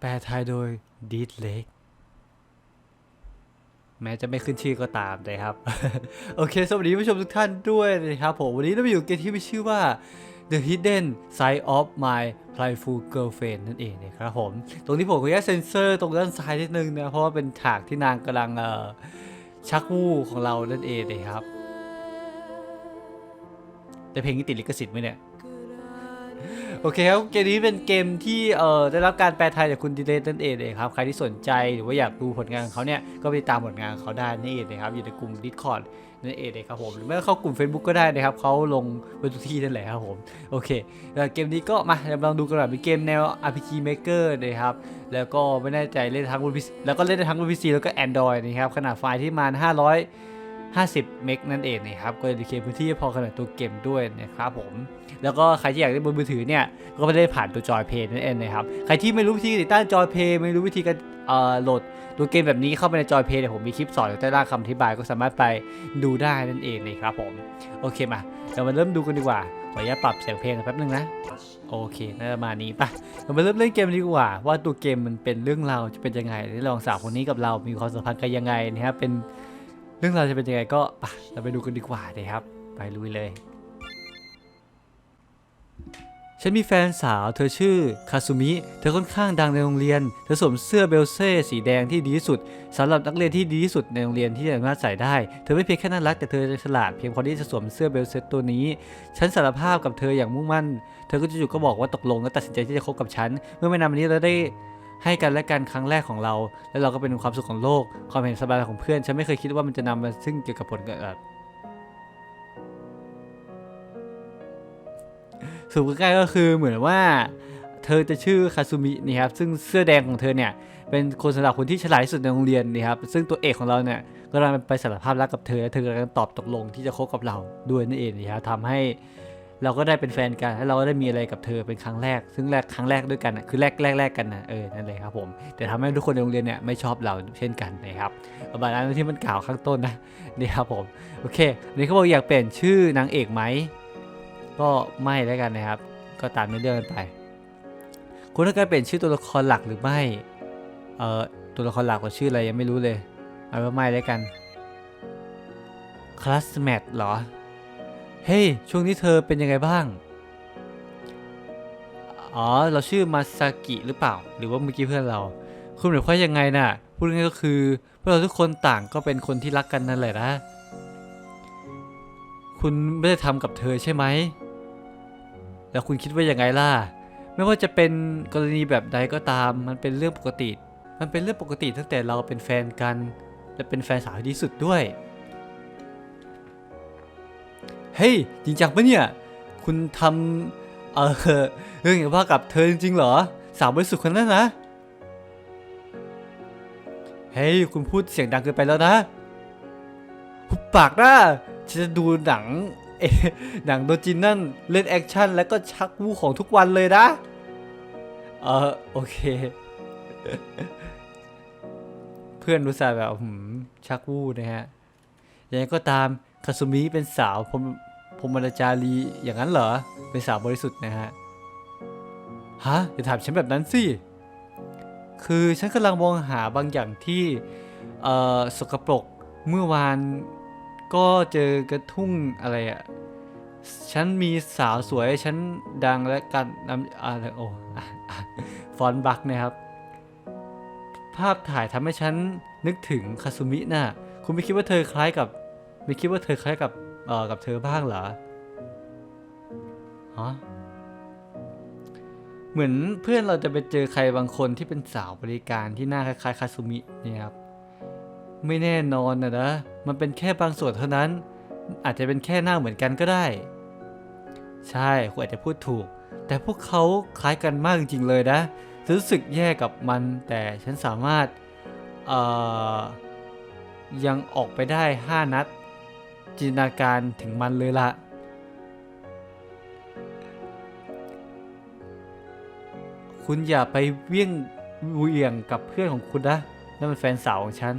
แปลไทยโดยดีดเล็กแม้จะไม่ขึ้นชื่อก็ตามนะครับ โอเค สวัสดีผู้ชมทุกท่านด้วยนะครับผม วันนี้เราไปอยู่เกมที่มีชื่อว่า The Hidden Side of My Playful Girlfriend นั่นเองนะครับผม ตรงที่ผมขออนุญาตเซ็นเซอร์ตรงด้านซ้ายนิดนึงนะ เพราะว่าเป็นฉากที่นางกำลังชักวู้ของเรานั่นเองนะครับ แต่เพลงนี้ติดลิขสิทธิ์ไหมเนี่ย โอเคครับเกมนี้เป็นเกมที่เอ่อได้รับการแปลไทยจากคุณดิเลตนั่นเองเลยครับ ใครที่สนใจหรือว่าอยากดูผลงานของเขาเนี่ย ก็ไปตามผลงานเขาได้นี่เองนะครับ อยู่ในกลุ่ม Discord นั่นเองเลยครับผมหรือไม่ก็เข้ากลุ่ม Facebook ก็ได้นะครับเขาลงไว้ทุกที่นั่นแหละครับผม โอเคแล้วเกมนี้ก็มาลองดูกันหน่อยเป็นเกมแนว RPG Maker นะครับ แล้วก็ไม่แน่ใจเล่นทั้งบน PC แล้วก็เล่นทั้งบน PC แล้วก็ Android นะครับขนาดไฟล์ที่มา500 50 เมกนั่นเองนะครับ ก็จะเคลียร์พื้นที่พอขนาดตัวเกมด้วยนะครับผม แล้วก็ใครที่อยากเล่นบนมือถือเนี่ย ก็ไม่ได้ผ่านตัวจอยเพย์นั่นเองนะครับ ใครที่ไม่รู้วิธีติดตั้งจอยเพย์ไม่รู้วิธีการเอ่อโหลดตัวเกมแบบนี้เข้าไปในจอยเพย์เนี่ยผมมีคลิปสอนอยู่ใต้ล่างคำอธิบายก็สามารถไปดูได้นั่นเองนะครับผม โอเคมาเรามาเริ่มดูกันดีกว่า ขออนุญาตปรับเสียงเพลงแป๊บนึงนะโอเคน่าจะมานี้ปะเรามาเริ่มเล่นเกมดีกว่า ว่าตัวเกมมันเป็นเรื่องราวจะเป็นยังไงและลองสาวคนนี้กับเรา มีความสัมพันธ์กันยังไงนะครับเป็น เรื่องราวจะเป็นยังไงก็ไปเราไปดูกันดีกว่าเลยครับ ไปลุยเลย ฉันมีแฟนสาว เธอชื่อคาซุมิ เธอค่อนข้างดังในโรงเรียน เธอสวมเสื้อเบลเซ่สีแดงที่ดีที่สุดสำหรับนักเรียนที่ดีที่สุดในโรงเรียนที่สามารถใส่ได้ เธอไม่เพียงแค่น่ารักแต่เธอฉลาดเพียงพอที่จะสวมเสื้อเบลเซ่ตัวนี้ ฉันสารภาพกับเธออย่างมุ่งมั่น เธอก็จู่ๆก็บอกว่าตกลงและตัดสินใจที่จะคบกับฉัน เมื่อไม่นานมานี้เราได้ ให้กันและกันครั้งแรกของเรา และเราก็เป็นความสุขของโลก ความเห็นสบายของเพื่อน ฉันไม่เคยคิดว่ามันจะนำมาซึ่งเกี่ยวกับผลเอ่อสรุปง่ายๆก็คือเหมือนว่าเธอจะชื่อคาซุมินี่ครับ ซึ่งเสื้อแดงของเธอเนี่ย เป็นคนสำหรับคนที่ฉลาดที่สุดในโรงเรียนนี่ครับ ซึ่งตัวเอกของเราเนี่ยก็กำลังไปสารภาพรักกับเธอและเธอกำลังตอบตกลงที่จะคบกับเราด้วยนั่นเองนี่ครับทำให้ เราก็ได้เป็นแฟนกันและเราก็ได้มีอะไรกับเธอเป็นครั้งแรก ซึ่งแรกครั้งแรกด้วยกันน่ะคือแรกแรกแรกกันนะเออนั่นเลยครับผมแต่ทำให้ทุกคนในโรงเรียนเนี่ยไม่ชอบเราเช่นกันนะครับประมาณนั้นที่มันกล่าวข้างต้นนะนี่ครับผมโอเคนนี้เขาบอกอยากเปลี่ยนชื่อนางเอกไหมก็ไม่แล้วกันนะครับ ก็ตามในเรื่องกันไป คุณต้องการเปลี่ยนชื่อตัวละครหลักหรือไม่เอ่อตัวละครหลักเราชื่ออะไรยังไม่รู้เลยเอาว่าไม่แล้วกันคลาสแมทเหรอ เฮ้ยช่วงนี้เธอเป็นยังไงบ้าง อ๋อ เราชื่อมาซากิหรือเปล่า หรือว่าเมื่อกี้เพื่อนเรา คุณหมายความยังไงน่ะ พูดง่ายก็คือ พวกเราทุกคนต่างก็เป็นคนที่รักกันนั่นแหละนะ คุณไม่ได้ทำกับเธอใช่ไหม แล้วคุณคิดว่ายังไงล่ะ ไม่ว่าจะเป็นกรณีแบบใดก็ตาม มันเป็นเรื่องปกติ มันเป็นเรื่องปกติตั้งแต่เราเป็นแฟนกัน และเป็นแฟนสาวที่ดีสุดด้วย เฮ้ยจริงจังปะเนี่ย คุณทำเออเรื่องอย่างว่ากับเธอจริงๆเหรอ สาวบริสุทธิ์คนนั้นนะ เฮ้ยคุณพูดเสียงดังเกินไปแล้วนะหุบปากนะฉันจะดูหนังหนังโดจินนั่นเล่นแอคชั่นแล้วก็ชักวูของทุกวันเลยนะ เออโอเค เพื่อนรู้สึกแบบหืมชักวูนะฮะยังไงก็ตามคาซุมิเป็นสาวพรหม พรมจารีอย่างนั้นเหรอ เป็นสาวบริสุทธิ์นะฮะ ฮะ อย่าถามฉันแบบนั้นสิ คือฉันกำลังมองหาบางอย่างที่สกปรกเมื่อวานก็เจอกระทุ่งอะไรอะฉันมีสาวสวย ฉันดังและกันนำอะไรโอ้อะอะฟอนบักนะครับ ภาพถ่ายทำให้ฉันนึกถึงคาซุมิน่ะ คุณไม่คิดว่าเธอคล้ายกับ ไม่คิดว่าเธอคล้ายกับ เออกับเธอบ้างเหรอฮะเหมือนเพื่อนเราจะไปเจอใครบางคนที่เป็นสาวบริการที่หน้าคล้ายๆคาซุมิเนี่ยครับ ไม่แน่นอนนะนะ มันเป็นแค่บางส่วนเท่านั้น อาจจะเป็นแค่หน้าเหมือนกันก็ได้ ใช่คุณอาจจะพูดถูก แต่พวกเขาคล้ายกันมากจริงๆเลยนะรู้สึกแย่กับมัน แต่ฉันสามารถยังออกไปได้ 5 นัด จินตนาการถึงมันเลยละคุณอย่าไปเวี่ยงเวี่ยงกับเพื่อนของคุณนะนั่นเป็นแฟนสาวของฉัน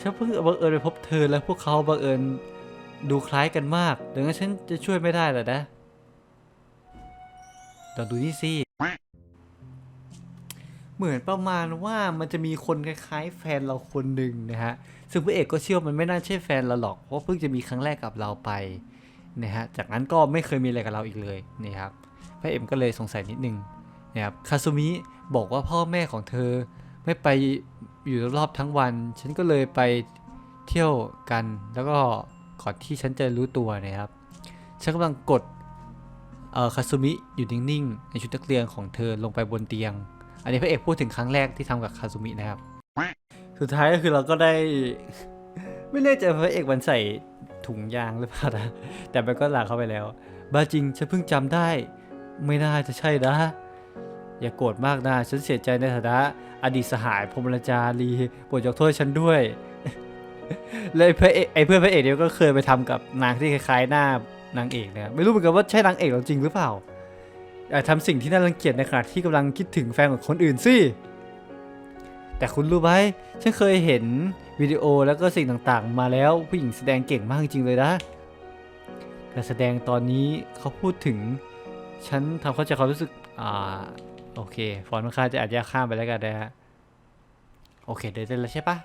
ฉันเพิ่งบังเอิญไปพบเธอและพวกเขาบังเอิญดูคล้ายกันมากดังนั้นฉันจะช่วยไม่ได้หรอนะลองดูนี่สิ เหมือนประมาณว่ามันจะมีคนคล้ายๆแฟนเราคนหนึ่งนะฮะ ซึ่งพระเอกก็เชื่อว่ามันไม่น่าใช่แฟนเราหรอก เพราะเพิ่งจะมีครั้งแรกกับเราไปนะฮะ จากนั้นก็ไม่เคยมีอะไรกับเราอีกเลยนี่ครับ พระเอ็มก็เลยสงสัยนิดนึงนะครับ คาซุมิบอกว่าพ่อแม่ของเธอไม่ไปอยู่รอบทั้งวัน ฉันก็เลยไปเที่ยวกัน แล้วก็ก่อนที่ฉันจะรู้ตัวนะครับ ฉันกำลังกดเออคาซุมิอยู่นิ่งๆ ในชุดนักเรียนของเธอลงไปบนเตียง อันนี้พระเอกพูดถึงครั้งแรกที่ทำกับคาซุมินะครับ สุดท้ายก็คือเราก็ได้ ไม่แน่ใจพระเอกมันใส่ถุงยางหรือเปล่านะแต่มันก็หลากเข้าไปแล้ว บาจริงฉันเพิ่งจำได้ ไม่น่าจะใช่นะ อย่าโกรธมากนะฉันเสียใจในฐานะอดีตสหายพรมราจารีโปรดยกโทษฉันด้วยเลยพระเอกไอ้เพื่อนพระเอกเนี่ยก็เคยไปทำกับนางที่คล้ายๆหน้านางเอกนะไม่รู้เหมือนกันว่าใช่นางเอกเราจริงหรือเปล่า ทำสิ่งที่น่ารังเกียจในขณะที่กำลังคิดถึงแฟนของคนอื่นสิ แต่คุณรู้ไหมฉันเคยเห็นวิดีโอแล้วก็สิ่งต่างๆ มาแล้วผู้หญิงแสดงเก่งมากจริงๆเลยนะ การแสดงตอนนี้เขาพูดถึง ฉันทำเข้าใจความรู้สึก อ่า โอเค ฟอนต์ค่าจะอาจจะข้ามไปแล้วกันนะฮะ โอเค เดินได้แล้วใช่ปะ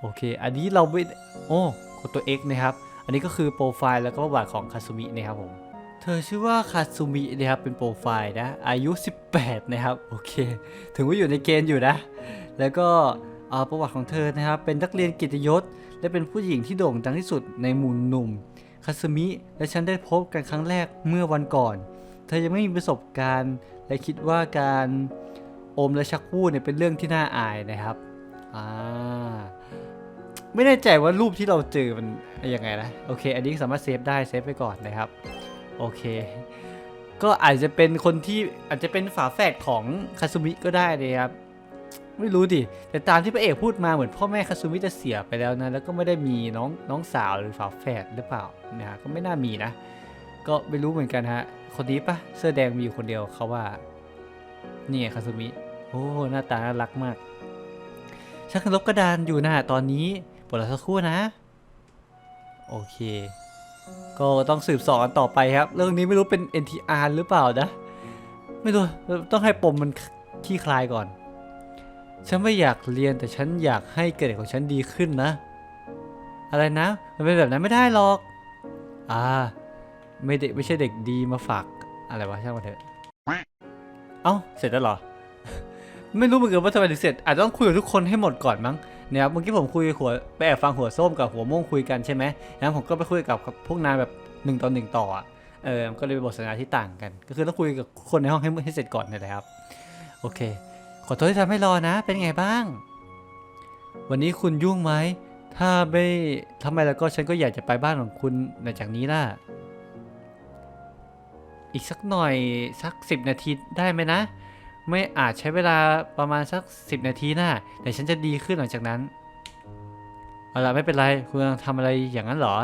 โอเค อันนี้เราไม่ โอ้กดตัว X นะครับ อันนี้ก็คือโปรไฟล์แล้วก็ประวัติของคาซุมินะครับผม เธอชื่อว่าคาซุมินะครับ เป็นโปรไฟล์นะ อายุ 18 นะครับ โอเค ถึงว่าอยู่ในเกณฑ์อยู่นะ แล้วก็ประวัติของเธอนะครับ เป็นนักเรียนกิตยศ และเป็นผู้หญิงที่โด่งดังที่สุดในหมู่หนุ่ม คาซึมิ และฉันได้พบกันครั้งแรกเมื่อวันก่อน เธอยังไม่มีประสบการณ์ และคิดว่าการอมและชักวูดเนี่ยเป็นเรื่องที่น่าอายนะครับอ่าไม่แน่ใจว่ารูปที่เราเจอมันยังไงนะ โอเค อันนี้สามารถเซฟได้ เซฟไปก่อนนะครับ โอเค ก็อาจจะเป็นคนที่อาจจะเป็นฝาแฝดของคาซุมิก็ได้นะครับ ไม่รู้ดิ แต่ตามที่พระเอกพูดมาเหมือนพ่อแม่คาซุมิจะเสียไปแล้วนะ แล้วก็ไม่ได้มีน้องน้องสาวหรือฝาแฝดหรือเปล่านะฮะก็ไม่น่ามีนะ ก็ไม่รู้เหมือนกันฮะ คนนี้ปะเสื้อแดงมีอยู่คนเดียวเขาว่า นี่ไงคาซุมิ โอ้ หน้าตาน่ารักมาก ชักลบกระดานอยู่นะตอนนี้ปวดสักครู่นะ โอเค ก็ต้องสืบสอนต่อไปครับ เรื่องนี้ไม่รู้เป็น NTR หรือเปล่านะ ไม่รู้ต้องให้ปมมันขี้คลายก่อน ฉันไม่อยากเรียนแต่ฉันอยากให้เกรดของฉันดีขึ้นนะ อะไรนะ มันเป็นแบบนั้นไม่ได้หรอก อ่า ไม่เด็กไม่ใช่เด็กดีมาฝากอะไรวะช่างมันเถอะ เอ้า เสร็จแล้วเหรอ ไม่รู้เหมือนกันว่าทำไมถึงเสร็จ อาจจะต้องคุยกับทุกคนให้หมดก่อนมั้ง นี่ยครับเมื่อกี้ผมคุยหัวไปแอบฟังหัวส้มกับหัวม่วงคุยกันใช่ไหมแล้วผมก็ไปคุยกับพวกนายแบบหนึ่งต่อหนึ่งต่ออะเออก็เลยเป็นบทสนทนาที่ต่างกัน ก็คือต้องคุยกับคนในห้องให้ให้เสร็จก่อนนี่แหละครับโอเค ขอโทษที่ทำให้รอนะ เป็นไงบ้าง วันนี้คุณยุ่งไหมถ้าไม่ทำไมแล้วก็ฉันก็อยากจะไปบ้านของคุณในจากนี้ล่ะอีกสักหน่อยสักสิบนาทีได้ไหมนะ ไม่อาจใช้เวลาประมาณสักสิบนาทีนะแต่ฉันจะดีขึ้นหลังจากนั้น เอาล่ะไม่เป็นไร คุณกำลังทำอะไรอย่างนั้นเหรอ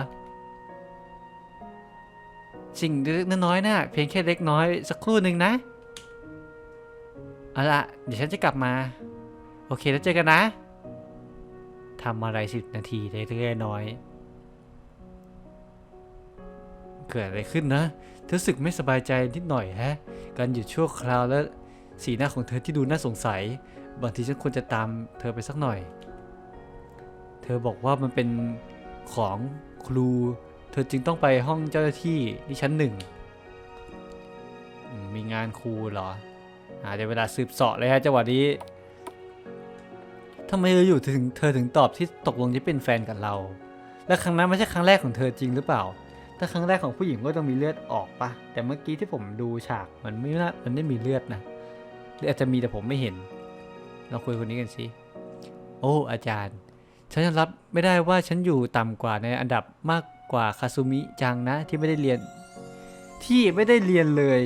สิ่งเล็กน้อยนะเพียงแค่เล็กน้อยสักครู่หนึ่งนะ เอาล่ะเดี๋ยวฉันจะกลับมา โอเคแล้วเจอกันนะทำอะไรสิบนาทีเล็กๆน้อย เกิดอะไรขึ้นนะรู้สึกไม่สบายใจนิดหน่อยฮะ การหยุดชั่วคราวและ สีหน้าของเธอที่ดูน่าสงสัย บางทีฉันควรจะตามเธอไปสักหน่อย เธอบอกว่ามันเป็นของครู เธอจึงต้องไปห้องเจ้าหน้าที่ที่ชั้นหนึ่ง มีงานครูเหรออาเดี๋ยวเวลาสืบสาะเลยฮะจังหวะนี้ทำไมเธออยู่ถึงเธอถึงตอบที่ตกลงที่เป็นแฟนกับเรา และครั้งนั้นไม่ใช่ครั้งแรกของเธอจริงหรือเปล่า ถ้าครั้งแรกของผู้หญิงก็ต้องมีเลือดออกปะแต่เมื่อกี้ที่ผมดูฉากมันไม่น่ามันไม่มีเลือดนะ หรืออาจจะมีแต่ผมไม่เห็นเราคุยคนนี้กันสิโอ้อาจารย์ ฉันยอมรับไม่ได้ว่าฉันอยู่ต่ำกว่าในอันดับมากกว่าคาซุมิจังนะที่ไม่ได้เรียน ที่ไม่ได้เรียนเลย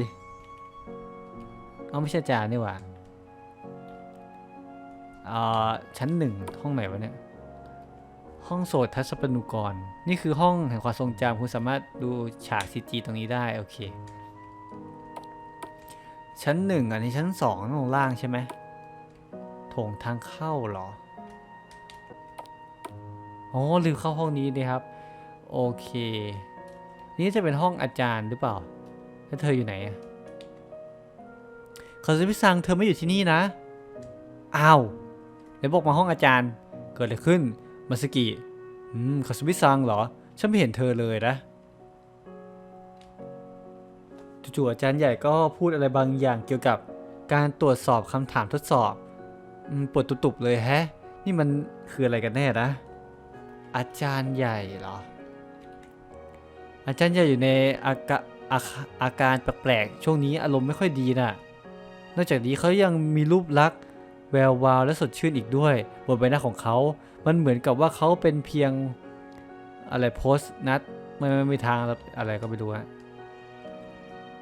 เอาไม่ใช่อาจารย์นี่หว่าเอ่อชั้นหนึ่งห้องไหนวะเนี่ยห้องโสดทัศปนุกร นี่คือห้องแห่งความทรงจำคุณสามารถดูฉากซีจีตรงนี้ได้ โอเค ชั้นหนึ่งอันนี้ชั้นสองลงล่างใช่ไหมโถงทางเข้าเหรออ๋อลืมเข้าห้องนี้เลยครับ โอเค นี่จะเป็นห้องอาจารย์หรือเปล่า แล้วเธออยู่ไหนอะคาซึมิซังเธอไม่อยู่ที่นี่นะ อ้าวไหนบอกมาห้องอาจารย์ เกิดอะไรขึ้น มาสกิ อืมคาซึมิซังเหรอ ฉันไม่เห็นเธอเลยนะ จู่ๆอาจารย์ใหญ่ก็พูดอะไรบางอย่างเกี่ยวกับการตรวจสอบคำถามทดสอบปวดตุบๆเลยแฮะ นี่มันคืออะไรกันแน่นะ อาจารย์ใหญ่เหรอ อาจารย์ใหญ่อยู่ในอากาอาอาการแปลกๆ ช่วงนี้อารมณ์ไม่ค่อยดีน่ะ นอกจากนี้เขายังมีรูปลักษณ์แวววาวและสดชื่นอีกด้วยบนใบหน้าของเขา มันเหมือนกับว่าเขาเป็นเพียงอะไรโพสต์นัดไม่ไม่มีทางอะไรก็ไม่รู้ฮะ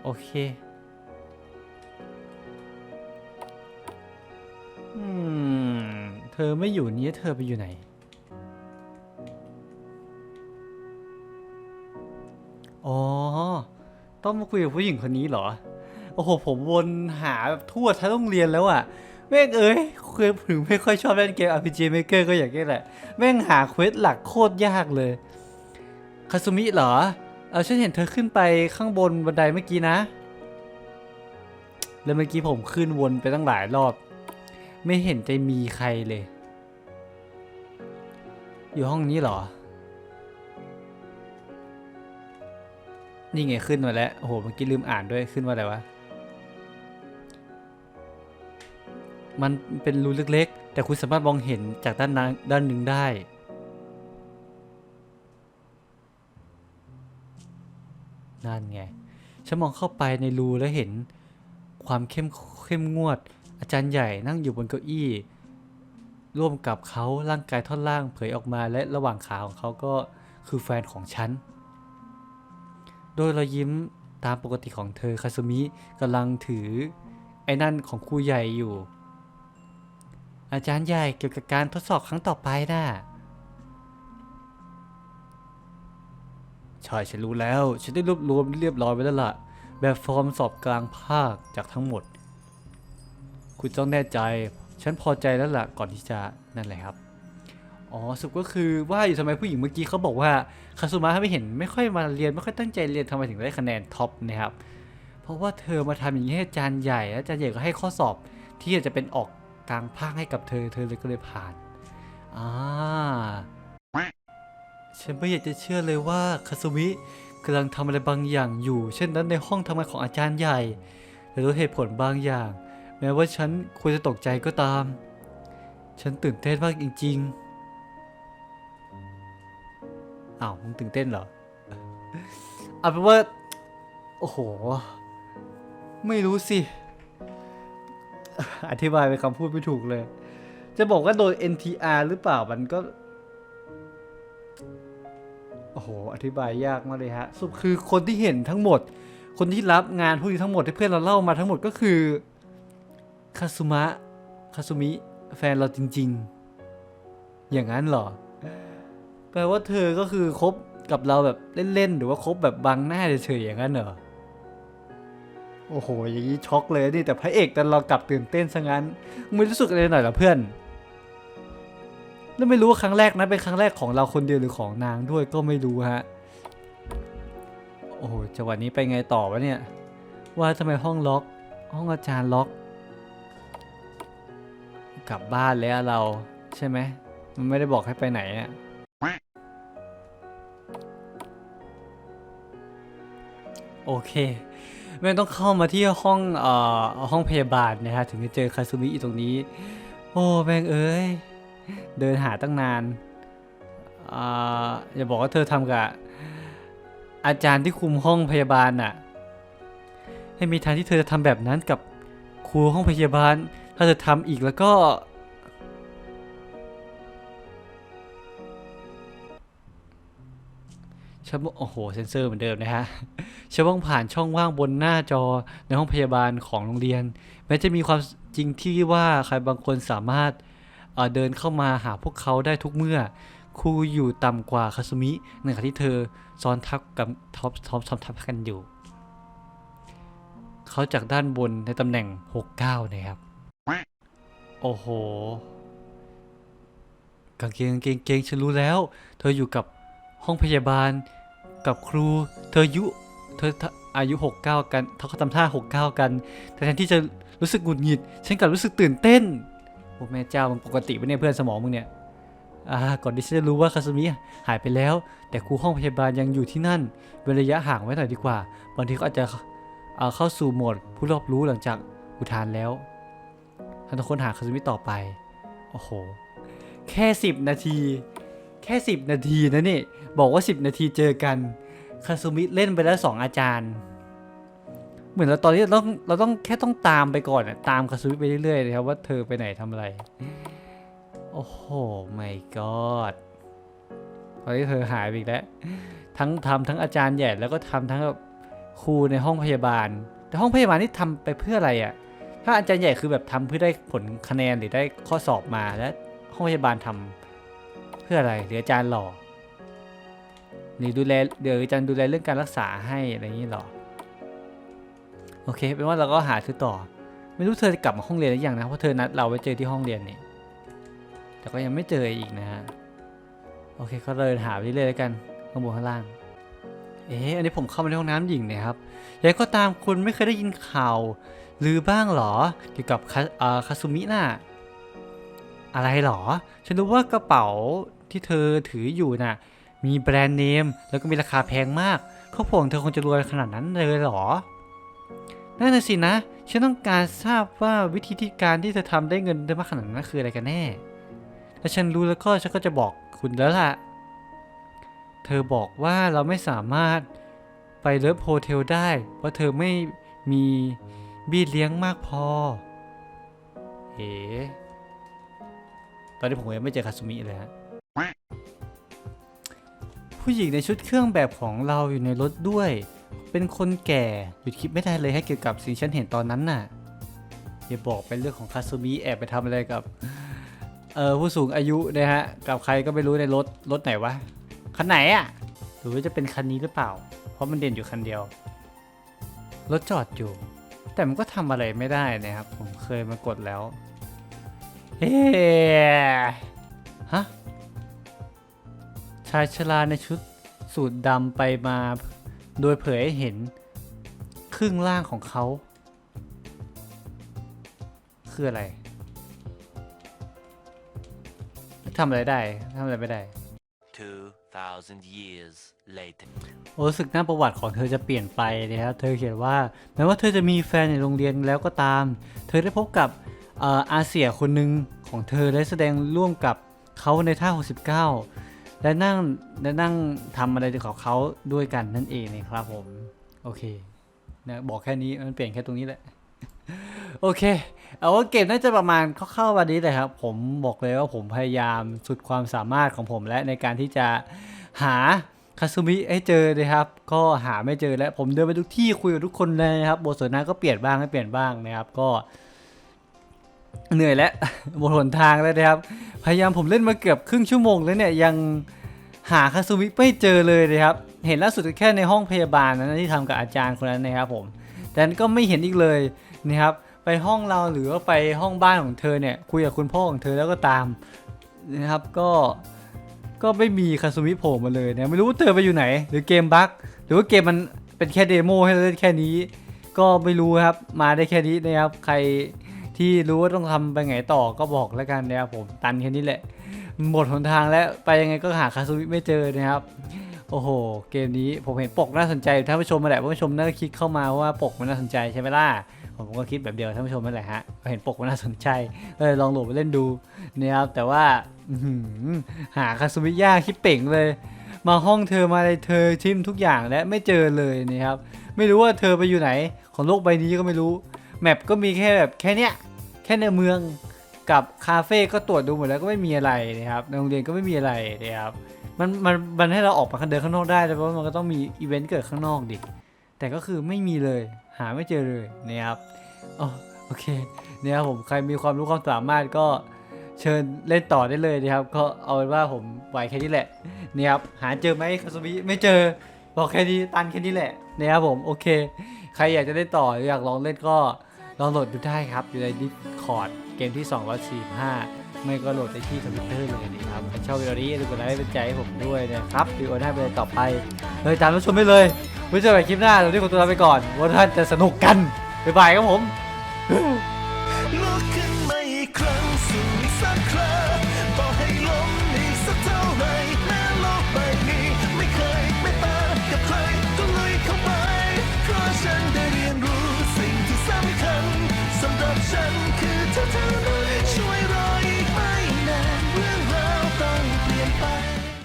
โอเค อืม เธอไม่อยู่นี้เธอไปอยู่ไหน อ๋อ ต้องมาคุยกับผู้หญิงคนนี้เหรอ โอ้โห ผมวนหาแบบทั่วทั้งโรงเรียนแล้วอะแม่งเอ้ยเคยถึงไม่ค่อยชอบเล่นเกม RPG Maker ก็อย่างนี้แหละ แม่งหาเควสหลักโคตรยากเลย คาซุมิเหรอ เออฉันเห็นเธอขึ้นไปข้างบนบันไดเมื่อกี้นะ แล้วเมื่อกี้ผมขึ้นวนไปตั้งหลายรอบ ไม่เห็นจะมีใครเลย อยู่ห้องนี้เหรอ นี่ไงขึ้นมาแล้ว โอ้โห เมื่อกี้ลืมอ่านด้วยขึ้นว่าอะไรวะ มันเป็นรูเล็กๆ แต่คุณสามารถมองเห็นจากด้านนั้นด้านหนึ่งได้ นั่นไง ฉันมองเข้าไปในรูแล้วเห็นความเข้มเข้มงวด อาจารย์ใหญ่นั่งอยู่บนเก้าอี้ ร่วมกับเขาร่างกายท่อนล่างเผยออกมาและระหว่างขาของเขาก็คือแฟนของฉัน โดยรอยยิ้มตามปกติของเธอคาซุมิกำลังถือไอ้นั่นของครูใหญ่อยู่ อาจารย์ใหญ่เกี่ยวกับการทดสอบครั้งต่อไปน่ะ ใช่ฉันรู้แล้ว ฉันได้รวบรวมเรียบร้อยไว้แล้วล่ะ แบบฟอร์มสอบกลางภาคจากทั้งหมด คุณต้องแน่ใจ ฉันพอใจแล้วล่ะ ก่อนที่จะนั่นแหละครับ อ๋อสรุปก็คือว่าอยู่ทำไมผู้หญิงเมื่อกี้เขาบอกว่าคาซุมะไม่เห็นไม่ค่อยมาเรียนไม่ค่อยตั้งใจเรียนทำไมถึงได้คะแนนท็อปนะครับ เพราะว่าเธอมาทำอย่างนี้ให้อาจารย์ใหญ่แล้วอาจารย์ใหญ่ก็ให้ข้อสอบที่จะเป็นออกกลางภาคให้กับเธอ เธอเลยก็เลยผ่าน อ่า ฉันไม่อยากจะเชื่อเลยว่าคาซุมิกำลังทำอะไรบางอย่างอยู่ เช่นนั้นในห้องทำงานของอาจารย์ใหญ่แต่ด้วยเหตุผลบางอย่าง แม้ว่าฉันควรจะตกใจก็ตาม ฉันตื่นเต้นมากจริงๆอ้าวมึงตื่นเต้นเหรอเอาเป็นว่า โอ้โห ไม่รู้สิ อธิบายเป็นคำพูดไม่ถูกเลย จะบอกว่าโดน NTR หรือเปล่ามันก็ โอ้โห อธิบายยากมากเลยฮะสรุปคือคนที่เห็นทั้งหมด คนที่รับงานพวกนี้ทั้งหมดที่เพื่อนเราเล่ามาทั้งหมดก็คือคาซุมะคาซุมิแฟนเราจริง ๆ อย่างนั้นเหรอ แปลว่าเธอก็คือคบกับเราแบบเล่น ๆ หรือว่าคบแบบบังหน้าเฉยๆอย่างนั้นเหรอ โอ้โห อย่างนี้ช็อกเลยนี่แต่พระเอกแต่เรากลับตื่นเต้นซะงั้นมึงไม่รู้สึกอะไรหน่อยเหรอเพื่อน แล้วไม่รู้ว่าครั้งแรกนั้นเป็นครั้งแรกของเราคนเดียวหรือของนางด้วยก็ไม่รู้ฮะ โอ้โหจังหวะนี้ไปไงต่อวะเนี่ย ว่าทำไมห้องล็อก ห้องอาจารย์ล็อก กลับบ้านแล้วเราใช่ไหม มันไม่ได้บอกให้ไปไหนอะโอเคแม่ต้องเข้ามาที่ห้องเอ่อห้องพยาบาลนะฮะ ถึงจะเจอคาซูมิอยู่ตรงนี้ โอ้แม่งเอ้ย เดินหาตั้งนานอ่าอย่าบอกว่าเธอทำกับอาจารย์ที่คุมห้องพยาบาลน่ะ ให้มีทางที่เธอจะทำแบบนั้นกับครูห้องพยาบาล ถ้าเธอทำอีกแล้วก็ฉันว่าโอ้โห เซนเซอร์เหมือนเดิมนะฮะฉันว่างผ่านช่องว่างบนหน้าจอในห้องพยาบาลของโรงเรียน แม้จะมีความจริงที่ว่าใครบางคนสามารถ เดินเข้ามาหาพวกเขาได้ทุกเมื่อครูอยู่ต่ำกว่าคาซุมิในขณะที่เธอซ้อนทับกับท็อปท็อปซ้อนทับกันอยู่ เขาจากด้านบนในตำแหน่ง 69 นะครับ โอ้โหกางเกงกางเกงเกงฉันรู้แล้ว เธออยู่กับห้องพยาบาลกับครู เธอยุเธออายุ 69 กันเขาก็ทำท่า 69 กันแต่แทนที่จะรู้สึกหงุดหงิด ฉันกลับรู้สึกตื่นเต้น อ้แม่เจ้ามันปกติปะเนี่ยเพื่อนสมองมึงเนี่ยอ่าก่อนที่ฉันจะรู้ว่าคาสมิหายไปแล้ว แต่ครูห้องพยาบาลยังอยู่ที่นั่นเว้นระยะห่างไว้หน่อยดีกว่าบางทีเขาอาจจะเอ่อเข้าสู่โหมดผู้รอบรู้หลังจากอุทานแล้วท่านต้องค้นหาคาสมิต่อไปโอ้โหแค่ 10 นาที แค่ 10 นาทีนะนี่บอกว่า 10 นาทีเจอกันคาซูมิเล่นไปแล้ว 2 อาจารย์ เหมือนเราตอนนี้เราต้องเราต้องแค่ต้องตามไปก่อนอะตามคาซูมิไปเรื่อยๆนะครับว่าเธอไปไหนทำอะไร โอ้โหไม่กอดตอนนี้เธอหายไปอีกแล้ว ทั้งทำทั้งอาจารย์ใหญ่แล้วก็ทำทั้งแบบครูในห้องพยาบาล แต่ห้องพยาบาลนี่ทำไปเพื่ออะไรอะ่ะ ถ้าอาจารย์ใหญ่คือแบบทำเพื่อได้ผลคะแนนหรือได้ข้อสอบมาแล้วห้องพยาบาลทำเพื่ออะไรหรืออาจารย์หล่อหรือดูแลเดี๋ยวอาจารย์ดูแลเรื่องการรักษาให้อะไรอย่างนี้หรอ โอเค เป็นว่าเราก็หาซื้อต่อ ไม่รู้เธอจะกลับมาห้องเรียนหรือยังนะ เพราะเธอนัดเราไว้เจอที่ห้องเรียนนี่ แต่ก็ยังไม่เจออีกนะฮะ โอเค ก็เลยหาไปเรื่อยๆแล้วกัน ข้างบนข้างล่าง เอ๊ะ อันนี้ผมเข้ามาในห้องน้ำหญิงเนะครับยังไงก็ตามคุณไม่เคยได้ยินข่าว หรือบ้างเหรอ เกี่ยวกับคาคาซุมิน่ะ อะไรเหรอ ฉันรู้ว่ากระเป๋าที่เธอถืออยู่น่ะ มีแบรนด์เนม แล้วก็มีราคาแพงมากครอบครัวของเธอคงจะรวยขนาดนั้นเลยเหรอ นั่นน่ะสินะ ฉันต้องการทราบว่าวิธีที่การที่เธอทำได้เงินได้มากขนาดนั้นคืออะไรกันแน่ ถ้าฉันรู้แล้วก็ฉันก็จะบอกคุณแล้วล่ะ เธอบอกว่าเราไม่สามารถไปเลิฟโฮเทลได้ เพราะเธอไม่มีบีเลี้ยงมากพอ เอ๋ตอนนี้ผมยังไม่เจอคาซุมิเลยฮะ ผู้หญิงในชุดเครื่องแบบของเราอยู่ในรถด้วย เป็นคนแก่หยุดคิดไม่ได้เลยให้เกี่ยวกับสิ่งที่ฉันเห็นตอนนั้นน่ะอย่าบอกเป็นเรื่องของคาซุมิแอบไปทำอะไรกับเออผู้สูงอายุนะฮะกับใครก็ไม่รู้ในรถรถไหนวะคันไหนอะหรือว่าจะเป็นคันนี้หรือเปล่า เพราะมันเด่นอยู่คันเดียว รถจอดอยู่ แต่มันก็ทำอะไรไม่ได้นะครับ ผมเคยมากดแล้วเฮ้ฮะชายชราในชุดสูทดำไปมา โดยเผยให้เห็นครึ่งล่างของเขา คืออะไรทำอะไรได้ทำอะไรไม่ได้ 2,000 years later. โอ้รู้สึกหน้าประวัติของเธอจะเปลี่ยนไปนะครับเธอเขียนว่าแม้ว่าเธอจะมีแฟนในโรงเรียนแล้วก็ตาม เธอได้พบกับเอ่ออาเซียคนหนึ่งของเธอและแสดงร่วมกับเขาในท่า 69 และนั่งและนั่งทำอะไรของเขาด้วยกันนั่นเองนะครับผม โอเคนะบอกแค่นี้มันเปลี่ยนแค่ตรงนี้แหละ โอเค เอาว่าเกมน่าจะประมาณเข้าๆวันนี้เลยครับ ผมบอกเลยว่าผมพยายามสุดความสามารถของผมและในการที่จะหาคาซุมิให้เจอนะครับ ก็หาไม่เจอแล้วผมเดินไปทุกที่คุยกับทุกคนเลยนะครับบทสนทนาก็เปลี่ยนบ้างไม่เปลี่ยนบ้างนะครับ ก็ เหนื่อยแล้วบนหนทางแล้วนะครับ พยายามผมเล่นมาเกือบครึ่งชั่วโมงแล้วเนี่ยยังหาคาซุมิไม่เจอเลยนะครับ เห็นล่าสุดแค่ในห้องพยาบาลนะที่ทำกับอาจารย์คนนั้นนะครับผมแต่ก็ไม่เห็นอีกเลยนะครับไปห้องเราหรือว่าไปห้องบ้านของเธอเนี่ยคุยกับคุณพ่อของเธอแล้วก็ตามนะครับก็ก็ไม่มีคาซุมิโผล่มาเลยนะไม่รู้ว่าเธอไปอยู่ไหน หรือเกมบั๊กหรือว่าเกมมันเป็นแค่เดโมให้เราเล่นแค่นี้ ก็ไม่รู้ครับมาได้แค่นี้นะครับใคร ที่รู้ว่าต้องทำไปไงต่อก็บอกแล้วกันนะครับผมตันแค่นี้แหละ หมดหนทางแล้วไปยังไงก็หาคาซุมิไม่เจอนะครับ โอ้โห เกมนี้ผมเห็นปกน่าสนใจท่านผู้ชมมาแหละท่านผู้ชมน่าจะคิดเข้ามาว่าปกมันน่าสนใจใช่ไหมล่ะผมก็คิดแบบเดียวท่านผู้ชมนั่นแหละฮะก็เห็นปกมันน่าสนใจเลยลองโหลดไปเล่นดูนะครับแต่ว่าหาคาซุมิยากคิดเป่งเลยมาห้องเธอมาเลยเธอชิมทุกอย่างและไม่เจอเลยนะครับ ไม่รู้ว่าเธอไปอยู่ไหน ของโลกใบนี้ก็ไม่รู้ แมปก็มีแค่แบบแค่เนี้ยแค่ในเมืองกับคาเฟ่ก็ตรวจดูหมดแล้วก็ไม่มีอะไรนะครับในโรงเรียนก็ไม่มีอะไรนะครับมันมันมันให้เราออกมาเดินข้างนอกได้แต่ว่ามันก็ต้องมีอีเวนต์เกิดข้างนอกดิแต่ก็คือไม่มีเลยหาไม่เจอเลยนะครับอ๋อโอเคเนี่ยผมใครมีความรู้ความสามารถก็เชิญเล่นต่อได้เลยนะครับ ก็เอาเป็นว่าผมไหวแค่นี้แหละเนี่ยครับหาเจอไหมคาสมิไม่เจอบอกแค่นี้ตันแค่นี้แหละนะครับผมโอเค ใครอยากจะเล่นต่ออยากลองเล่นก็ ลองโหลดดูได้ครับ อยู่ใน Discord เกมที่ 245 ไม่ก็โหลดได้ที่คอมพิวเตอร์เลยนะครับถ้าชอบวิดีโอนี้อย่าลืมกดไลค์เป็นใจให้ผมด้วยนะครับวิดีโอหน้าไปเลยต่อไป เลยตามรับชมไปเลยไว้เจอกันคลิปหน้าตอนนี้ขอตัวลาไปก่อนว่าท่านจะสนุกกันบ๊ายบายครับผม